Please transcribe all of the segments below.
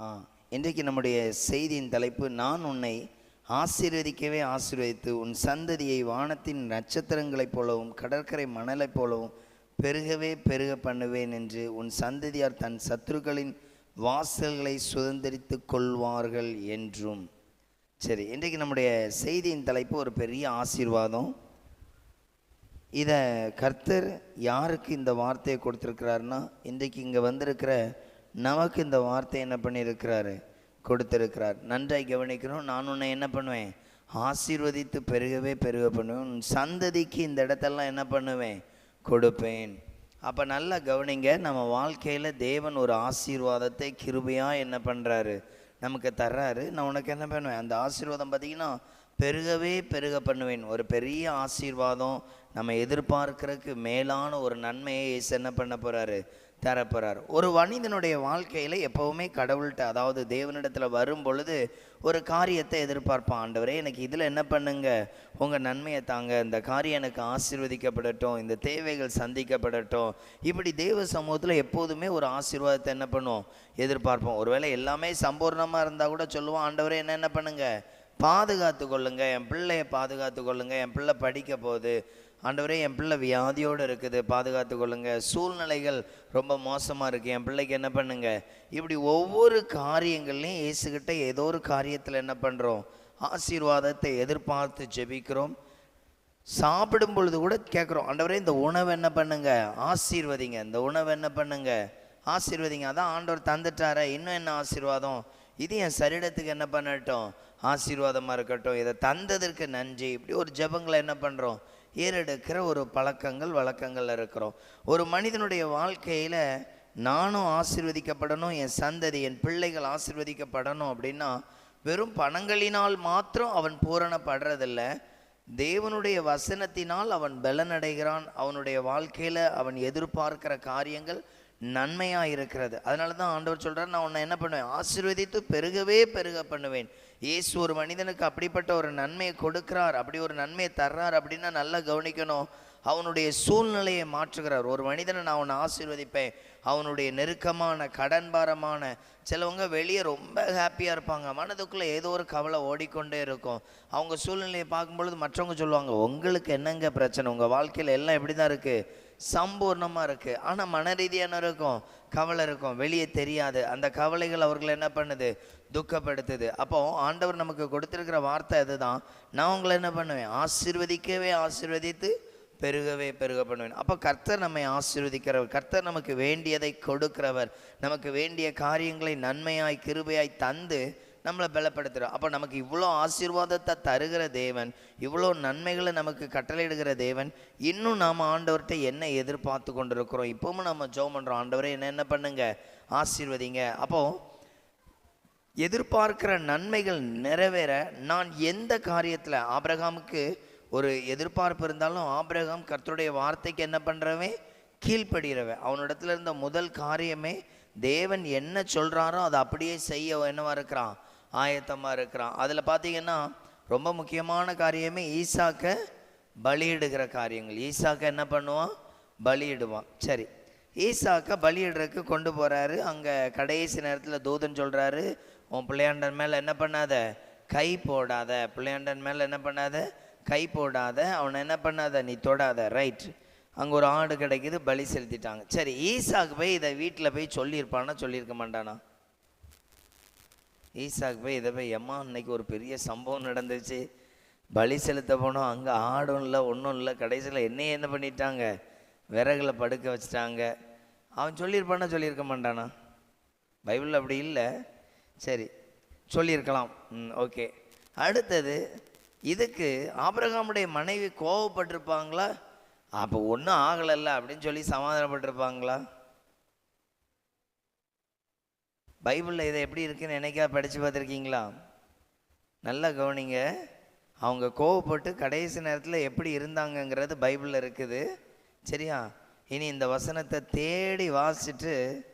ஆ. இன்றைக்கு நம்முடைய செய்தியின் தலைப்பு நான் உன்னை ஆசீர்வதிக்கவே ஆசீர்வதித்து உன் சந்ததியை வானத்தின் நட்சத்திரங்களைப் போலவும் கடற்கரை மணலைப் போலவும் பெருகவே பெருக பண்ணுவேன் என்று உன் சந்ததியார் தன் சத்துருக்களின் வாசல்களை சுதந்திரித்து கொள்வார்கள் என்றும். சரி இன்றைக்கு நம்முடைய செய்தியின் தலைப்பு ஒரு பெரிய ஆசீர்வாதம். இதை கர்த்தர் யாருக்கு இந்த வார்த்தையை கொடுத்துருக்கிறாருன்னா இன்றைக்கு இங்கே வந்திருக்கிற நமக்கு இந்த வார்த்தை என்ன பண்ணியிருக்கிறாரு? கொடுத்திருக்கிறார். நன்றாய் கவனிக்கிறோம் நான் உன்னை என்ன பண்ணுவேன்? ஆசீர்வதித்து பெருகவே பெருக பண்ணுவேன். உன் சந்ததிக்கு இந்த இடத்தெல்லாம் என்ன பண்ணுவேன்? கொடுப்பேன். அப்போ நல்லா கவனிங்க நம்ம வாழ்க்கையில் தேவன் ஒரு ஆசீர்வாதத்தை கிருபையாக என்ன பண்ணுறாரு நமக்கு தர்றாரு. நான் உனக்கு என்ன பண்ணுவேன்? அந்த ஆசீர்வாதம் பார்த்தீங்கன்னா பெருகவே பெருக பண்ணுவேன். ஒரு பெரிய ஆசீர்வாதம் நம்ம எதிர்பார்க்கறதுக்கு மேலான ஒரு நன்மையை இயேசு என்ன பண்ண போகிறாரு தரப்போகிறார் ஒரு மனிதனுடைய வாழ்க்கையில் எப்போவுமே கடவுள்கிட்ட அதாவது தேவனிடத்தில் வரும் பொழுது ஒரு காரியத்தை எதிர்பார்ப்பான். ஆண்டவரே எனக்கு இதில் என்ன பண்ணுங்க? உங்கள் நன்மையை தாங்க. இந்த காரியம் எனக்கு ஆசீர்வதிக்கப்படட்டும். இந்த தேவைகள் சந்திக்கப்படட்டும். இப்படி தேவ சமூகத்தில் எப்போதுமே ஒரு ஆசீர்வாதத்தை என்ன பண்ணுவோம்? எதிர்பார்ப்போம். ஒருவேளை எல்லாமே சம்பூர்ணமாக இருந்தால் கூட சொல்லுவோம் ஆண்டவரே என்ன என்ன பண்ணுங்க? பாதுகாத்து கொள்ளுங்க. என் பிள்ளையை பாதுகாத்து கொள்ளுங்க. என் பிள்ளை படிக்க போகுது. ஆண்டவரே என் பிள்ளை வியாதியோடு இருக்குது. பாதுகாத்து கொள்ளுங்க. சூழ்நிலைகள் ரொம்ப மோசமாக இருக்குது என் பிள்ளைக்கு என்ன பண்ணுங்க? இப்படி ஒவ்வொரு காரியங்கள்லையும் இயேசுகிட்ட ஏதோ ஒரு காரியத்தில் என்ன பண்ணுறோம் ஆசீர்வாதத்தை எதிர்பார்த்து ஜெபிக்கிறோம். சாப்பிடும் பொழுது கூட கேட்குறோம் ஆண்டவரே இந்த உணவு என்ன பண்ணுங்க? ஆசீர்வதிங்க. இந்த உணவு என்ன பண்ணுங்க? ஆசீர்வதிங்க. அதான் ஆண்டவர் தந்துட்டாரே. இன்னும் என்ன ஆசீர்வாதம்? இது என் சரீரத்துக்கு என்ன பண்ணட்டும்? ஆசீர்வாதமாக இருக்கட்டும். இதை தந்ததற்கு நன்றி. இப்படி ஒரு ஜெபங்களை என்ன பண்ணுறோம் ஏறெடுக்கிற ஒரு பழக்கங்கள் வழக்கங்கள் இருக்கிறோம். ஒரு மனிதனுடைய வாழ்க்கையில் நானும் ஆசிர்வதிக்கப்படணும் என் சந்ததி என் பிள்ளைகள் ஆசிர்வதிக்கப்படணும் அப்படின்னா வெறும் பணங்களினால் மாத்திரம் அவன் பூரணப்படுறதில்ல. தேவனுடைய வசனத்தினால் அவன் பலனடைகிறான். அவனுடைய வாழ்க்கையில் அவன் எதிர்பார்க்கிற காரியங்கள் நன்மையாக இருக்கிறது. அதனால தான் ஆண்டவர் சொல்கிறார் நான் உன்னை என்ன பண்ணுவேன்? ஆசீர்வதித்து பெருகவே பெருக பண்ணுவேன். இயேசு ஒரு மனிதனுக்கு அப்படிப்பட்ட ஒரு நன்மையை கொடுக்கிறார் அப்படி ஒரு நன்மையை தர்றார் அப்படின்னா நல்லா கவனிக்கணும். அவனுடைய சூழ்நிலையை மாற்றுகிறார். ஒரு மனிதனை நான் அவனை ஆசீர்வதிப்பேன். அவனுடைய நெருக்கமான கடன்பாரமான சிலவங்க வெளியே ரொம்ப ஹாப்பியாக இருப்பாங்க. மனதுக்குள்ளே ஏதோ ஒரு கவலை ஓடிக்கொண்டே இருக்கும். அவங்க சூழ்நிலையை பார்க்கும்பொழுது மற்றவங்க சொல்லுவாங்க உங்களுக்கு என்னங்க பிரச்சனை? உங்கள் வாழ்க்கையில் எல்லாம் எப்படி தான் இருக்குது சம்பூர்ணமாக இருக்குது ஆனால் மன ரீதியான இருக்கும் கவலை இருக்கும் வெளியே தெரியாது. அந்த கவலைகள் அவர்களை என்ன பண்ணுது? துக்கப்படுத்துது. அப்போ ஆண்டவர் நமக்கு கொடுத்துருக்கிற வார்த்தை அதுதான். நான் உங்களை என்ன பண்ணுவேன்? ஆசிர்வதிக்கவே ஆசிர்வதித்து பெருகவே பெருக பண்ணுவேன். அப்போ கர்த்தர் நம்மை ஆசீர்வதிக்கிறவர். கர்த்தர் நமக்கு வேண்டியதை கொடுக்கிறவர். நமக்கு வேண்டிய காரியங்களை நன்மையாய் கிருபையாய் தந்து நம்மளை பலப்படுத்துகிறோம் அப்போ நமக்கு இவ்வளோ ஆசீர்வாதத்தை தருகிற தேவன் இவ்வளோ நன்மைகளை நமக்கு கட்டளையிடுகிற தேவன் இன்னும் நாம் ஆண்டவர்கிட்ட என்ன எதிர்பார்த்து கொண்டிருக்கிறோம்? இப்பவும் நம்ம ஜோ பண்ணுறோம் ஆண்டவரே என்ன என்ன பண்ணுங்க? ஆசீர்வதிங்க. அப்போது எதிர்பார்க்கிற நன்மைகள் நிறைவேற. நான் எந்த காரியத்தில் ஆபிரகாமுக்கு ஒரு எதிர்பார்ப்பு இருந்தாலும் ஆபிரகாம் கர்த்தருடைய வார்த்தைக்கு என்ன பண்ணுறவன் கீழ்ப்படுகிறவன். அவனிடத்துல இருந்த முதல் காரியமே தேவன் என்ன சொல்கிறாரோ அதை அப்படியே செய்ய என்னவா இருக்கிறான்? ஆயத்தமாக இருக்கிறான். அதில் பார்த்தீங்கன்னா ரொம்ப முக்கியமான காரியமே ஈசாக்க பலியிடுகிற காரியங்கள். ஈசாக்க என்ன பண்ணுவான்? பலியிடுவான். சரி. ஈசாக்க பலியிடுறதுக்கு கொண்டு போகிறாரு அங்கே கடைசி நேரத்தில் தூதன் சொல்கிறாரு உன் பிள்ளையாண்டன் மேலே என்ன பண்ணாத? கை போடாத. பிள்ளையாண்டன் மேலே என்ன பண்ணாத? கை போடாத. அவனை என்ன பண்ணாத? நீ தொடாத. ரைட் அங்கே ஒரு ஆடு கிடைக்குது பலி செலுத்திட்டாங்க. சரி ஈசாக்கு போய் இதை வீட்டில் போய் சொல்லியிருப்பானா சொல்லியிருக்க மாட்டானா? ஈசாக்கு போய் இதை போய் எம்மா இன்னைக்கு ஒரு பெரிய சம்பவம் நடந்துச்சு. பலி செலுத்த போனோம். அங்கே ஆடும் இல்லை ஒன்றும் இல்லை. கடைசியில் என்னையே என்ன பண்ணிட்டாங்க? விறகுல படுக்க வச்சுட்டாங்க. அவன் சொல்லியிருப்பானா சொல்லியிருக்க மாட்டானா? பைபிள் அப்படி இல்லை. சரி சொல்லியிருக்கலாம். ம் ஓகே. அடுத்தது இதுக்கு ஆபிரகாமுடைய மனைவி கோவப்பட்டிருப்பாங்களா? அப்போ ஒன்றும் ஆகலைல்ல அப்படின்னு சொல்லி சமாதானப்பட்டிருப்பாங்களா? பைபிளில் இதை எப்படி இருக்குன்னு என்னைக்கா படித்து பார்த்துருக்கீங்களா? நல்லா கவனிங்க. அவங்க கோவப்பட்டு கடைசி நேரத்தில் எப்படி இருந்தாங்கங்கிறது பைபிளில் இருக்குது. சரியா? இனி இந்த வசனத்தை தேடி வாசிச்சுட்டு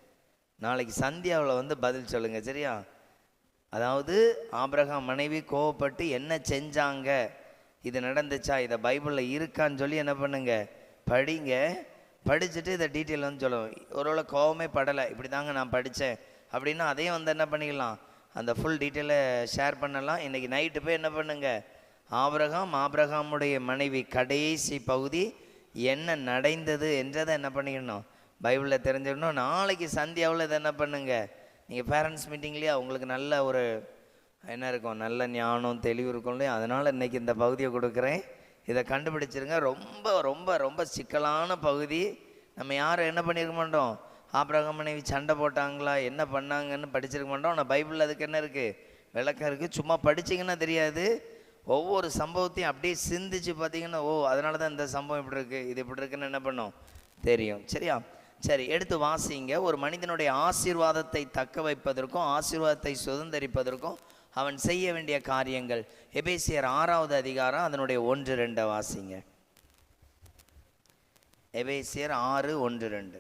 நாளைக்கு சந்தியாவில் வந்து பதில் சொல்லுங்கள் சரியா? அதாவது ஆபிரகாம் மனைவி கோவப்பட்டு என்ன செஞ்சாங்க? இது நடந்துச்சா? இதை பைபிளில் இருக்கான்னு சொல்லி என்ன பண்ணுங்க? படிங்க. படிச்சுட்டு இதை டீட்டெயில் வந்து சொல்லுவோம் ஒருவேளை கோவமே படலை. இப்படி தாங்க நான் படித்தேன் அப்படின்னா அதையும் வந்து என்ன பண்ணிக்கலாம் அந்த ஃபுல் டீட்டெயிலை ஷேர் பண்ணலாம். இன்றைக்கி நைட்டு போய் என்ன பண்ணுங்க? ஆபிரகாம் ஆபிரகாமுடைய மனைவி கடைசி பகுதி என்ன நடைந்தது என்றதை என்ன பண்ணிக்கணும் பைபிளில் தெரிஞ்சிடணும். நாளைக்கு சந்தியாவில் இதை என்ன பண்ணுங்கள் நீங்கள் பேரண்ட்ஸ் மீட்டிங்லேயே உங்களுக்கு நல்ல ஒரு என்ன இருக்கும்? நல்ல ஞானம் தெளிவு இருக்கும் இல்லையா? அதனால் இன்னைக்கு இந்த பகுதியை கொடுக்குறேன். இதை கண்டுபிடிச்சிருங்க. ரொம்ப ரொம்ப ரொம்ப சிக்கலான பகுதி. நம்ம யாரும் என்ன பண்ணியிருக்க மாட்டோம்? ஆபிரகாம் மனைவி சண்டை போட்டாங்களா? என்ன பண்ணாங்கன்னு படிச்சிருக்க மாட்டோம். ஆனால் பைபிளில் அதுக்கு என்ன இருக்குது விளக்கம் இருக்குது சும்மா படிச்சிங்கன்னா தெரியாது. ஒவ்வொரு சம்பவத்தையும் அப்படியே சிந்திச்சு பார்த்தீங்கன்னா ஓ அதனால தான் இந்த சம்பவம் இப்படி இருக்குது இது இப்படி இருக்குன்னு என்ன பண்ணும்? தெரியும். சரியா? சரி எடுத்து வாசிங்க. ஒரு மனிதனுடைய ஆசீர்வாதத்தை தக்க வைப்பதற்கும் ஆசீர்வாதத்தை சுதந்திரிப்பதற்கும் அவன் செய்ய வேண்டிய காரியங்கள். எபேசியர் ஆறாவது அதிகாரம் அதனுடைய ஒன்று ரெண்டை வாசிங்க. எபேசியர் ஆறு ஒன்று ரெண்டு.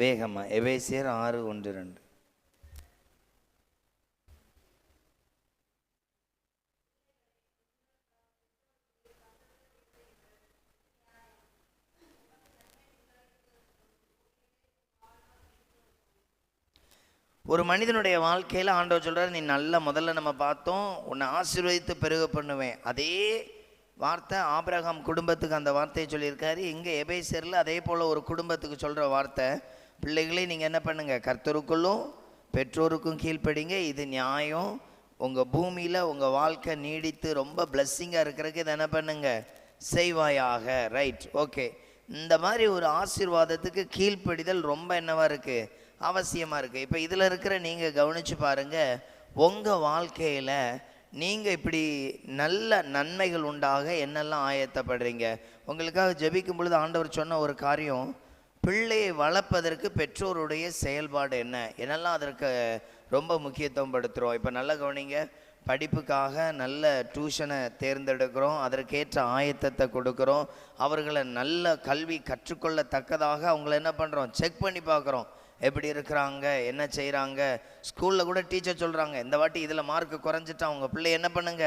வேகமா எபேசியர் ஆறு ஒன்று ரெண்டு. ஒரு மனிதனுடைய வாழ்க்கையில் ஆண்டவர் சொல்கிறார் நீ நல்ல முதல்ல நம்ம பார்த்தோம் உன்னை ஆசீர்வதித்து பெருக பண்ணுவேன். அதே வார்த்தை ஆபிரகாம் குடும்பத்துக்கு அந்த வார்த்தையை சொல்லியிருக்காரு. இங்கே எபேசியரில் அதே போல் ஒரு குடும்பத்துக்கு சொல்கிற வார்த்தை பிள்ளைகளே நீங்கள் என்ன பண்ணுங்க? கர்த்தருக்குள்ளும் பெற்றோருக்கும் கீழ்ப்படிங்க. இது நியாயம். உங்கள் பூமியில் உங்கள் வாழ்க்கை நீடித்து ரொம்ப பிளஸ்ஸிங்காக இருக்கிறதுக்கு இதை என்ன பண்ணுங்க? செய்வாயாக. ரைட் ஓகே இந்த மாதிரி ஒரு ஆசீர்வாதத்துக்கு கீழ்ப்படிதல் ரொம்ப என்னவாக இருக்குது அவசியமாக இருக்குது இப்போ இதில் இருக்கிற நீங்கள் கவனித்து பாருங்கள் உங்கள் வாழ்க்கையில் நீங்கள் இப்படி நல்ல நன்மைகள் உண்டாக என்னெல்லாம் ஆயத்தப்படுறீங்க? உங்களுக்காக ஜெபிக்கும் பொழுது ஆண்டவர் சொன்ன ஒரு காரியம் பிள்ளையை வளர்ப்பதற்கு பெற்றோருடைய செயல்பாடு என்ன? என்னெல்லாம் அதற்கு ரொம்ப முக்கியத்துவம் படுத்துகிறோம் இப்போ நல்ல கவனிங்க. படிப்புக்காக நல்ல டியூஷனை தேர்ந்தெடுக்கிறோம். அதற்கேற்ற ஆயத்தத்தை கொடுக்குறோம். அவர்களை நல்ல கல்வி கற்றுக்கொள்ளத்தக்கதாக அவங்கள என்ன பண்ணுறோம் செக் பண்ணி பார்க்குறோம். எப்படி இருக்கிறாங்க? என்ன செய்கிறாங்க? ஸ்கூலில் கூட டீச்சர் சொல்கிறாங்க இந்த வாட்டி இதில் மார்க் குறைஞ்சிட்டா அவங்க பிள்ளை என்ன பண்ணுங்க?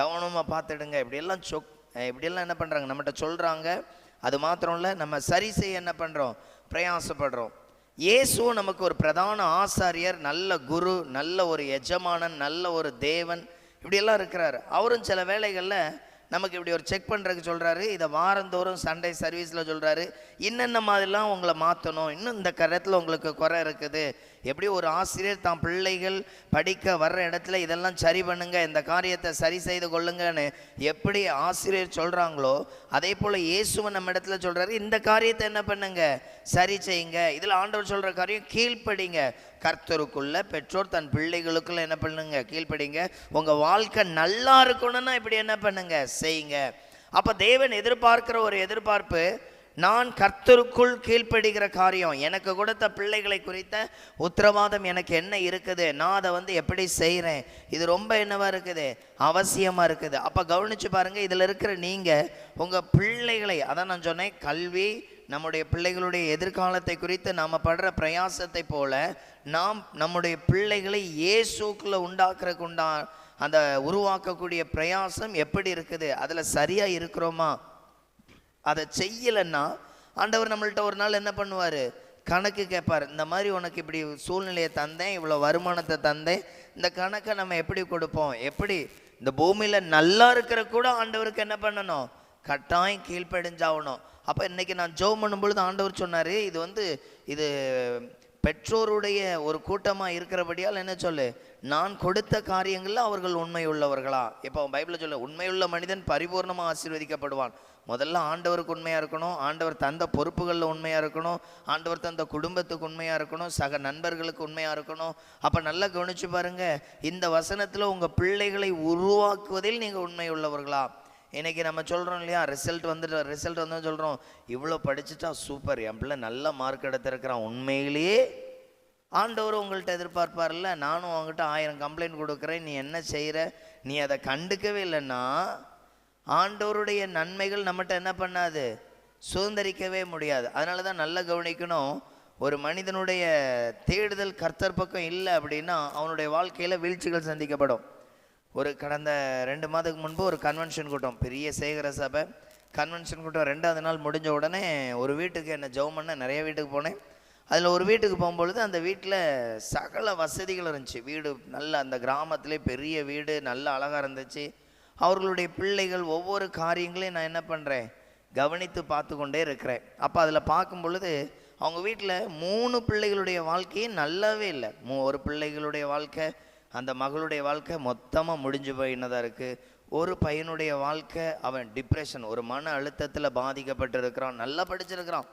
கவனமாக பார்த்துடுங்க. இப்படியெல்லாம் சொக் இப்படியெல்லாம் என்ன பண்ணுறாங்க நம்மகிட்ட சொல்கிறாங்க அது மாத்திரம் இல்லை நம்ம சரி செய்ய என்ன பண்ணுறோம் பிரயாசப்படுறோம். இயேசுவும் நமக்கு ஒரு பிரதான ஆசாரியர் நல்ல குரு நல்ல ஒரு எஜமானன் நல்ல ஒரு தேவன் இப்படியெல்லாம் இருக்கிறாரு. அவரும் சில வேளைகளில் நமக்கு இப்படி ஒரு செக் பண்ணுறதுக்கு சொல்கிறாரு இதை வாரந்தோறும் சண்டே சர்வீஸில் சொல்கிறாரு இன்னென்ன மாதிரிலாம் உங்களை மாற்றணும் இன்னும் இந்த கரத்தில் உங்களுக்கு குறை இருக்குது. எப்படி ஒரு ஆசிரியர் தான் பிள்ளைகள் படிக்க வர்ற இடத்துல இதெல்லாம் சரி பண்ணுங்க இந்த காரியத்தை சரி செய்து கொள்ளுங்கன்னு எப்படி ஆசிரியர் சொல்கிறாங்களோ அதே போல் இயேசுவன் நம்ம இடத்துல சொல்கிறாரு இந்த காரியத்தை என்ன பண்ணுங்க? சரி செய்யுங்க. இதில் ஆண்டவர் சொல்கிற காரியம் கீழ்ப்படிங்க. கர்த்தருக்குள்ள பெற்றோர் தன் பிள்ளைகளுக்குள்ள என்ன பண்ணுங்க? கீழ்ப்படிங்க. உங்கள் வாழ்க்கை நல்லா இருக்கணும்னா இப்படி என்ன பண்ணுங்க? செய்யுங்க. அப்போ தேவன் எதிர்பார்க்கிற ஒரு எதிர்பார்ப்பு நான் கர்த்தருக்குள் கீழ்ப்படுகிற காரியம் எனக்கு கொடுத்த பிள்ளைகளை குறித்த உத்தரவாதம் எனக்கு என்ன இருக்குது? நான் அதை வந்து எப்படி செய்கிறேன் இது ரொம்ப என்னவாக இருக்குது? அவசியமாக இருக்குது. அப்போ கவனிச்சு பாருங்கள் இதில் இருக்கிற நீங்கள் உங்கள் பிள்ளைகளை அதான் நான் சொன்னேன் கல்வி நம்முடைய பிள்ளைகளுடைய எதிர்காலத்தை குறித்து நாம் படுற பிரயாசத்தை போல நாம் நம்முடைய பிள்ளைகளை இயேசுக்குள்ள உண்டாக்குறக்குண்டா அந்த உருவாக்கக்கூடிய பிரயாசம் எப்படி இருக்குது? அதில் சரியாக இருக்கிறோமா? அதை செய்யலைன்னா ஆண்டவர் நம்மள்ட்ட ஒரு நாள் என்ன பண்ணுவார்? கணக்கு கேட்பார். இந்த மாதிரி உனக்கு இப்படி சூழ்நிலையை தந்தேன் இவ்வளோ வருமானத்தை தந்தேன். இந்த கணக்கை நம்ம எப்படி கொடுப்போம்? எப்படி? இந்த பூமியில் நல்லா இருக்கிற கூட ஆண்டவருக்கு என்ன பண்ணணும்? கட்டாயம் கீழ்ப்படிஞ்சாகணும். அப்போ இன்னைக்கு நான் ஜோம் பண்ணும் பொழுது ஆண்டவர் சொன்னார் இது வந்து இது பெற்றோருடைய ஒரு கூட்டமாக இருக்கிறபடியால் என்ன சொல்லு? நான் கொடுத்த காரியங்களில் அவர்கள் உண்மை உள்ளவர்களா இப்போ பைபிளில் சொல்ல உண்மையுள்ள மனிதன் பரிபூர்ணமாக ஆசீர்வதிக்கப்படுவான் முதல்ல ஆண்டவருக்கு உண்மையாக இருக்கணும் ஆண்டவர் தந்த பொறுப்புகளில் உண்மையாக இருக்கணும் ஆண்டவர் தந்த குடும்பத்துக்கு உண்மையாக இருக்கணும் சக நண்பர்களுக்கு உண்மையாக இருக்கணும். அப்போ நல்லா கவனித்து பாருங்கள் இந்த வசனத்தில் உங்கள் பிள்ளைகளை உருவாக்குவதில் நீங்கள் உண்மை உள்ளவர்களா இன்றைக்கி நம்ம சொல்கிறோம் இல்லையா? ரிசல்ட் வந்துட்டு ரிசல்ட் வந்து சொல்கிறோம் இவ்வளோ படிச்சுட்டா சூப்பர் என் பிள்ளை நல்ல மார்க் எடுத்திருக்கிறான். உண்மையிலேயே ஆண்டவர் உங்கள்கிட்ட எதிர்பார்ப்பார்ல. நானும் அவங்ககிட்ட ஆயிரம் கம்ப்ளைண்ட் கொடுக்குறேன். நீ என்ன செய்கிற நீ அதை கண்டுக்கவே இல்லைன்னா ஆண்டவருடைய நன்மைகள் நம்மகிட்ட என்ன பண்ணாது? சுதந்திரிக்கவே முடியாது. அதனால தான் நல்லா கவனிக்கணும். ஒரு மனிதனுடைய தேடுதல் கர்த்தர் பக்கம் இல்லை அப்படின்னா அவனுடைய வாழ்க்கையில் வீழ்ச்சிகள் சந்திக்கப்படும். ஒரு கடந்த ரெண்டு மாதத்துக்கு முன்பு ஒரு கன்வென்ஷன் கூட்டம் பெரிய சேகர சபை. கன்வென்ஷன் கூட்டம் ரெண்டாவது நாள் முடிஞ்ச உடனே ஒரு வீட்டுக்கு என்ன ஜெபம் பண்ண நிறைய வீட்டுக்கு போனேன். அதில் ஒரு வீட்டுக்கு போகும்பொழுது அந்த வீட்டில் சகல வசதிகள் இருந்துச்சு. வீடு நல்ல அந்த கிராமத்திலே பெரிய வீடு நல்ல அழகாக இருந்துச்சு. அவர்களுடைய பிள்ளைகள் ஒவ்வொரு காரியங்களையும் நான் என்ன பண்ணுறேன் கவனித்து பார்த்து கொண்டே இருக்கிறேன். அப்போ அதில் பார்க்கும் பொழுது அவங்க வீட்டில் மூணு பிள்ளைகளுடைய வாழ்க்கையே நல்லாவே இல்லை. மூ ஒரு பிள்ளைகளுடைய வாழ்க்கை அந்த மகளுடைய வாழ்க்கை மொத்தமாக முடிஞ்சு போயினதாக இருக்குது ஒரு பையனுடைய வாழ்க்கை அவன் டிப்ரெஷன் ஒரு மன அழுத்தத்தில் பாதிக்கப்பட்டிருக்கிறான். நல்லா படிச்சிருக்கிறான்.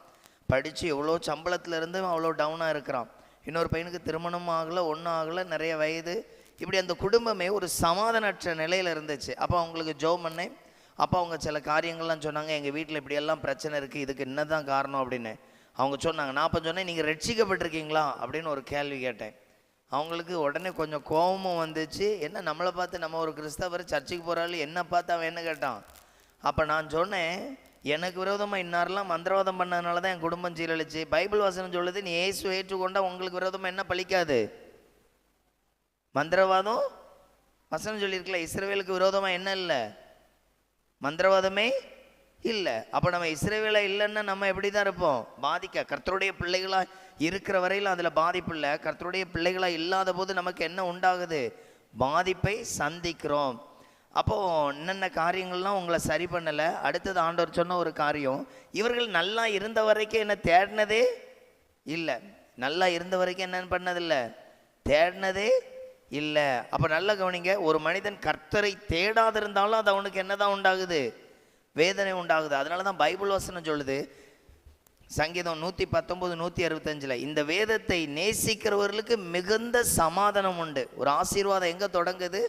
படித்து எவ்வளோ சம்பளத்திலேருந்து அவ்வளோ டவுனாக இருக்கிறான். இன்னொரு பையனுக்கு திருமணம் ஆகலை ஒன்றும் ஆகலை நிறைய வயது. இப்படி அந்த குடும்பமே ஒரு சமாதானற்ற நிலையில் இருந்துச்சு. அப்போ அவங்களுக்கு ஜோ பண்ணேன். அப்போ அவங்க சில காரியங்கள்லாம் சொன்னாங்க எங்கள் வீட்டில் இப்படியெல்லாம் பிரச்சனை இருக்குது இதுக்கு என்னதான் காரணம்? அப்படின்னு. அவங்க சொன்னாங்க நான் அப்போ சொன்னேன் நீங்கள் ரட்சிக்கப்பட்டிருக்கீங்களா? அப்படின்னு ஒரு கேள்வி கேட்டேன். அவங்களுக்கு உடனே கொஞ்சம் கோபமும் வந்துச்சு. என்ன நம்மளை பார்த்து நம்ம ஒரு கிறிஸ்தவர் சர்ச்சுக்கு போகிறாள் என்ன பார்த்து அவன் என்ன கேட்டான்? அப்போ நான் சொன்னேன் எனக்கு விரோதமாக இன்னாரெல்லாம் மந்திரவாதம் பண்ணதுனால தான் என் குடும்பம் சீரழிச்சு. பைபிள் வசனம் சொல்லுது நீ ஏசு ஏற்றுக்கொண்டால் உங்களுக்கு விரோதமாக என்ன பழிக்காது? மந்திரவாதம்? வசனம் சொல்லியிருக்கல இஸ்ரவேலுக்கு விரோதமாக என்ன இல்லை? மந்திரவாதமே இல்லை. அப்போ நம்ம இஸ்ரேவேல இல்லைன்னா நம்ம எப்படி தான் இருப்போம்? பாதிக்க. கர்த்தருடைய பிள்ளைகளாக இருக்கிற வரையில் அதில் பாதிப்பு இல்லை. கர்த்தருடைய பிள்ளைகளாக இல்லாத போது நமக்கு என்ன உண்டாகுது? பாதிப்பை சந்திக்கிறோம். அப்போது என்னென்ன காரியங்கள்லாம் உங்களை சரி பண்ணலை? அடுத்தது ஆண்டவர் சொன்ன ஒரு காரியம் இவர்கள் நல்லா இருந்த வரைக்கும் என்ன தேடினதே இல்லை. நல்லா இருந்த வரைக்கும் என்னென்னு பண்ணதில்லை. தேடினதே இல்லை. அப்போ நல்லா கவனிங்க ஒரு மனிதன் கர்த்தரை தேடாதிருந்தாலும் அது அவனுக்கு என்னதான் உண்டாகுது? வேதனை உண்டாகுது. அதனால தான் பைபிள் வசனம் சொல்லுது சங்கீதம் நூற்றி பத்தொம்போது நூற்றி அறுபத்தஞ்சில் இந்த வேதத்தை நேசிக்கிறவர்களுக்கு மிகுந்த சமாதானம் உண்டு. ஒரு ஆசீர்வாதம் எங்கே தொடங்குது?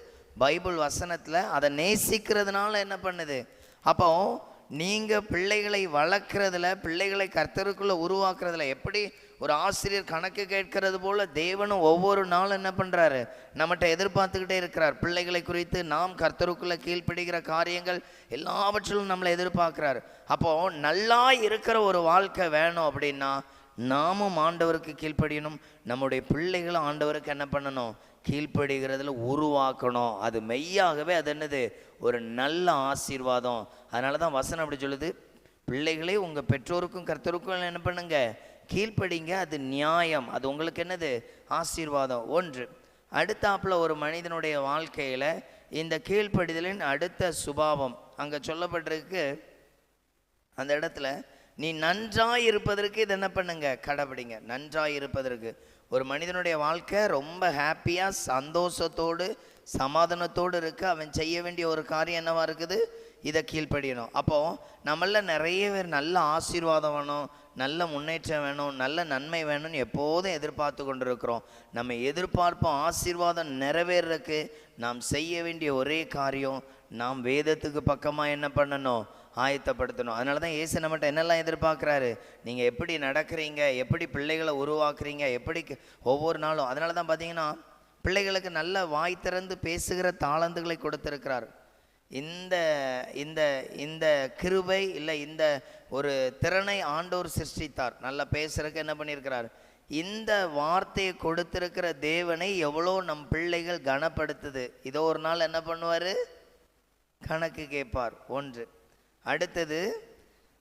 பைபிள் வசனத்தில். அதை நேசிக்கிறதுனால என்ன பண்ணுது? அப்போ நீங்கள் பிள்ளைகளை வளர்க்குறதுல பிள்ளைகளை கர்த்தருக்குள்ளே உருவாக்குறதுல எப்படி ஒரு ஆசிரியர் கணக்கு கேட்கிறது போல தேவனும் ஒவ்வொரு நாளும் என்ன பண்ணுறாரு நம்மகிட்ட எதிர்பார்த்துக்கிட்டே இருக்கிறார். பிள்ளைகளை குறித்து நாம் கர்த்தருக்குள்ளே கீழ்ப்பிடிக்கிற காரியங்கள் எல்லாவற்றிலும் நம்மளை எதிர்பார்க்குறாரு. அப்போது நல்லா இருக்கிற ஒரு வாழ்க்கை வேணும் அப்படின்னா நாமும் ஆண்டவருக்கு கீழ்ப்படியணும். நம்முடைய பிள்ளைகளும் ஆண்டவருக்கு என்ன பண்ணணும்? கீழ்ப்படுகிறதுல உருவாக்கணும். அது மெய்யாகவே அது என்னது? ஒரு நல்ல ஆசீர்வாதம். அதனால தான் வசனம் அப்படி சொல்லுது. பிள்ளைகளே உங்கள் பெற்றோருக்கும் கர்த்தருக்கும் என்ன பண்ணுங்கள் கீழ்ப்படிங்க அது நியாயம். அது உங்களுக்கு என்னது? ஆசீர்வாதம். ஒன்று அடுத்தாப்புல ஒரு மனிதனுடைய வாழ்க்கையில் இந்த கீழ்ப்படிதலின் அடுத்த சுபாவம். அங்கே சொல்லப்பட்டிருக்கு அந்த இடத்துல நீ நன்றாய் இருப்பதற்கு இது என்ன பண்ணுங்க? கடைபிடிங்க நன்றாய் இருப்பதற்கு ஒரு மனிதனுடைய வாழ்க்கை ரொம்ப ஹாப்பியாக சந்தோஷத்தோடு சமாதானத்தோடு இருக்க. அவன் செய்ய வேண்டிய ஒரு காரியம் என்னவா இருக்குது? இதை கீழ்ப்படியணும். அப்போது நம்மள நிறைய பேர் நல்ல ஆசீர்வாதம் வேணும் நல்ல முன்னேற்றம் வேணும் நல்ல நன்மை வேணும்னு எப்போதும் எதிர்பார்த்து கொண்டிருக்கிறோம். நம்ம எதிர்பார்ப்போம் ஆசீர்வாதம் நிறைவேறக்கு நாம் செய்ய வேண்டிய ஒரே காரியம் நாம் வேதத்துக்கு பக்கமாக என்ன பண்ணணும்? ஆயத்தப்படுத்தணும். அதனால தான் ஏசு நம்மகிட்ட என்னெல்லாம் எதிர்பார்க்குறாரு? நீங்கள் எப்படி நடக்கிறீங்க? எப்படி பிள்ளைகளை உருவாக்குறீங்க? எப்படி ஒவ்வொரு நாளும். அதனால தான் பார்த்தீங்கன்னா பிள்ளைகளுக்கு நல்ல வாய் திறந்து பேசுகிற தாளந்துகளை கொடுத்துருக்கிறார். இந்த இந்த இந்த கிருபை இல்லை இந்த ஒரு திறனை ஆண்டோர் சிருஷ்டித்தார். நல்லா பேசுறதுக்கு என்ன பண்ணியிருக்கிறார் இந்த வார்த்தையை கொடுத்திருக்கிற தேவனை எவ்வளோ நம் பிள்ளைகள் கனப்படுத்துது. இதோ ஒரு நாள் என்ன பண்ணுவார்? கணக்கு கேட்பார். ஒன்று. அடுத்தது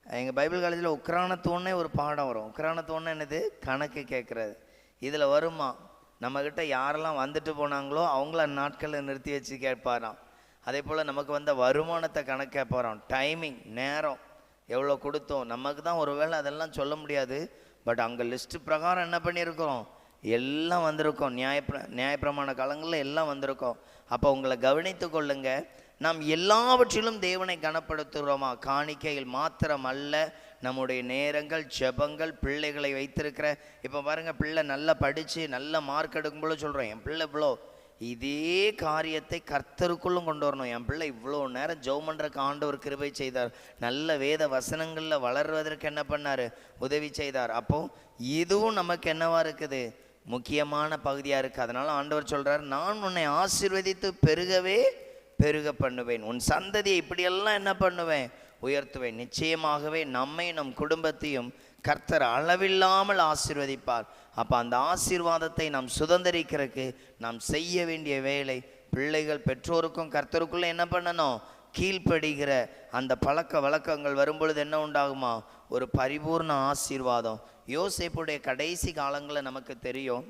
எங்கள் பைபிள் காலேஜில் உக்ரானத்தோன்னே ஒரு பாடம் வரும். உக்ரானத்தோன்னு என்னது? கணக்கு கேட்குறது. இதில் வருமா? நம்மக்கிட்ட யாரெல்லாம் வந்துட்டு போனாங்களோ அவங்கள நாட்களில் நிறுத்தி வச்சு கேட்பாராம். அதே போல் நமக்கு வந்த வருமானத்தை கணக்க போகிறோம் டைமிங் நேரம் எவ்வளோ கொடுத்தோம். நமக்கு தான் ஒருவேளை அதெல்லாம் சொல்ல முடியாது. பட் அங்கே லிஸ்ட்டு பிரகாரம் என்ன பண்ணியிருக்கோம்? எல்லாம் வந்திருக்கோம். நியாயப்பிர நியாயப்பிரமாண காலங்களில் எல்லாம் வந்திருக்கோம். அப்போ உங்களை கவனித்து கொள்ளுங்க. நாம் எல்லாவற்றிலும் தேவனை கனப்படுத்துகிறோமா காணிக்கையில் மாத்திரம் அல்ல நம்முடைய நேரங்கள் ஜெபங்கள் பிள்ளைகளை வைத்திருக்கிற இப்போ பாருங்கள் பிள்ளை நல்லா படித்து நல்ல மார்க் எடுக்கும்போது சொல்கிறோம் என் பிள்ளை இவ்வளோ இதே காரியத்தை கர்த்தருக்குள்ளும் கொண்டு வரணும். என் பிள்ளை இவ்வளோ நேரம் ஜெபம் பண்ணுறக்கு ஆண்டவர் கிருபை செய்தார். நல்ல வேத வசனங்களில் வளர்வதற்கு என்ன பண்ணார்? உதவி செய்தார். அப்போ இதுவும் நமக்கு என்னவா இருக்குது? முக்கியமான பகுதியாக இருக்குது அதனால் ஆண்டவர் சொல்கிறார் நான் உன்னை ஆசீர்வதித்து பெருகவே பெருக பண்ணுவேன். உன் சந்ததியை இப்படியெல்லாம் என்ன பண்ணுவேன்? உயர்த்துவேன். நிச்சயமாகவே நம்மை நம் குடும்பத்தையும் கர்த்தர் அளவில்லாமல் ஆசிர்வதிப்பார். அப்போ அந்த ஆசீர்வாதத்தை நாம் சுதந்திரிக்கிறதுக்கு நாம் செய்ய வேண்டிய வேலை பிள்ளைகள் பெற்றோருக்கும் கர்த்தருக்குள்ளே என்ன பண்ணணும்? கீழ்ப்படுகிற அந்த பழக்க வழக்கங்கள் வரும்பொழுது என்ன உண்டாகுமா? ஒரு பரிபூர்ண ஆசீர்வாதம். யோசிப்புடைய கடைசி காலங்களை நமக்கு தெரியும்.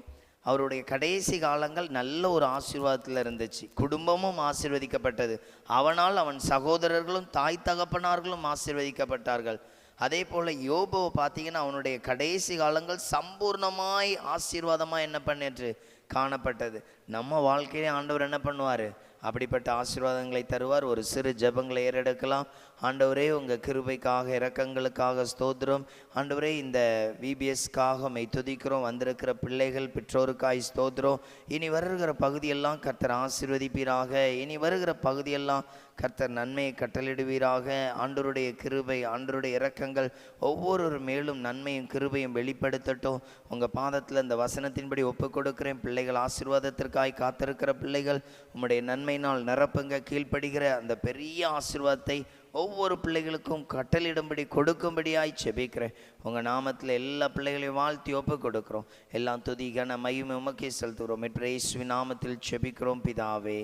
அவருடைய கடைசி காலங்கள் நல்ல ஒரு ஆசீர்வாதத்தில் இருந்துச்சு. குடும்பமும் ஆசீர்வதிக்கப்பட்டது. அவனால் அவன் சகோதரர்களும் தாய் தகப்பனார்களும் ஆசீர்வதிக்கப்பட்டார்கள். அதே போல் யோபோவை பார்த்தீங்கன்னா அவனுடைய கடைசி காலங்கள் சம்பூர்ணமாய் ஆசீர்வாதமாக என்ன பண்ணிட்டு காணப்பட்டது. நம்ம வாழ்க்கையிலே ஆண்டவர் என்ன பண்ணுவார்? அப்படிப்பட்ட ஆசீர்வாதங்களை தருவார். ஒரு சிறு ஜெபங்களை ஏறெடுக்கலாம். ஆண்டவரே உங்கள் கிருபைக்காக இரக்கங்களுக்காக ஸ்தோத்திரம். ஆண்டவரே இந்த விபிஎஸ்க்காக மெய் துதிக்கிறோம். வந்திருக்கிற பிள்ளைகள் பெற்றோருக்காய் ஸ்தோத்திரம். இனி வருகிற பகுதியெல்லாம் கர்த்தர் ஆசிர்வதிப்பீராக. இனி வருகிற பகுதியெல்லாம் கர்த்தர் நன்மையை கட்டளிடுவீராக ஆண்டோருடைய கிருபை ஆண்டோருடைய இரக்கங்கள் ஒவ்வொரு மேலும் நன்மையும் கிருபையும் வெளிப்படுத்தட்டும். உங்கள் பாதத்தில் இந்த வசனத்தின்படி ஒப்புக் கொடுக்கிறேன் பிள்ளைகள் ஆசீர்வாதத்திற்காய் காத்திருக்கிற பிள்ளைகள் உம்முடைய நன்மையினால் நிரப்புங்க. கீழ்ப்படுகிற அந்த பெரிய ஆசீர்வாதத்தை ஒவ்வொரு பிள்ளைகளுக்கும் கட்டளிடும்படி கொடுக்கும்படியாய் செபிக்கிறேன். உங்கள் நாமத்தில் எல்லா பிள்ளைகளையும் வாழ்த்தி ஒப்பு கொடுக்குறோம். எல்லாம் துதி கன மகிமை உமக்கே செலுத்துகிறோம். இயேசுவின் நாமத்தில் செபிக்கிறோம் பிதாவே.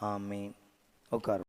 ஆமே உட்கார்